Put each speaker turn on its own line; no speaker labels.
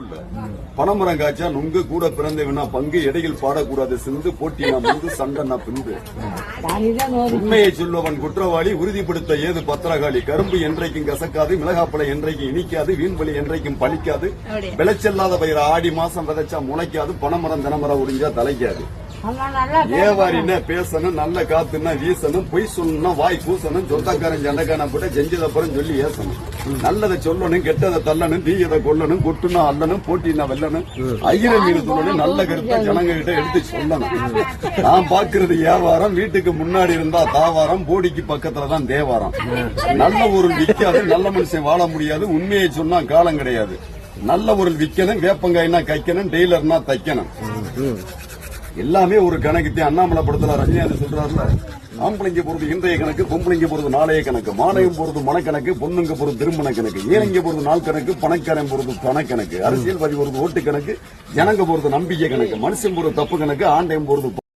இல்ல பணமரம் காய்ச்சா நுங்கு கூட பிறந்தவனா பங்கு இடையில் பாடக்கூடாது. சிந்து போட்டினா முந்து சண்டனா பிந்து உண்மையை சொல்பவன் குற்றவாளி உறுதிப்படுத்த ஏது பத்திரகாளி? கரும்பு என்றைக்கும் கசக்காது மிளகாப்பழம் என்றைக்கும் இனிக்காது வீண்வெளி என்றைக்கும் பழிக்காது. விளைச்சல்லாத பயிர் ஆடி மாசம் விதைச்சா முளைக்காது பணமரம் தினமரம் உறிஞ்சா தலைக்காது. ஏவாரின்னா பேசணும் நல்ல காத்துன்னா வீசணும் பொய் சொல்லணும்னா வாய் கூசணும் சொந்தக்காரன் சண்டைக்காரன் போட்டு செஞ்சதப்புறம் சொல்லி ஏசணும். நல்லதை சொல்லணும் கெட்டதை தள்ளணும் தீயதை கொல்லணும் கொட்டுனா அல்லணும் போட்டினா வெல்லணும். ஐயர மீன் சொல்லணும் நல்ல கருத்தை ஜனங்க கிட்ட எடுத்து சொல்லணும். நான் பாக்குறது வியாபாரம் வீட்டுக்கு முன்னாடி இருந்தா தாவாரம் போடிக்கு பக்கத்துல தான் தேவாரம். நல்ல பொருள் விற்காது நல்ல மனுஷன் வாழ முடியாது உண்மையை சொன்னா காலம் கிடையாது. நல்ல பொருள் விற்கணும் வேப்பங்காய்னா கைக்கணும் டெய்லர்னா தைக்கணும். எல்லாமே ஒரு கணக்கு அண்ணாமலை படத்துல ரஜினிகாந்த் சொல்றாருல. ஆம்பளைங்க போறது இன்றைய கணக்கு பொம்பளைங்க போறது நாளைய கணக்கு மாலையம் போறது மனக்கணக்கு பொண்ணுங்க போறது திருமண கணக்கு ஏழைங்க போறது நாள் கணக்கு பணக்காரன் போறது பணக்கணக்கு அரசியல்வாதி போறது ஓட்டு கணக்கு ஜனங்க போறது நம்பிக்கை கணக்கு மனுஷன் போறது தப்பு கணக்கு ஆண்டையும் போறது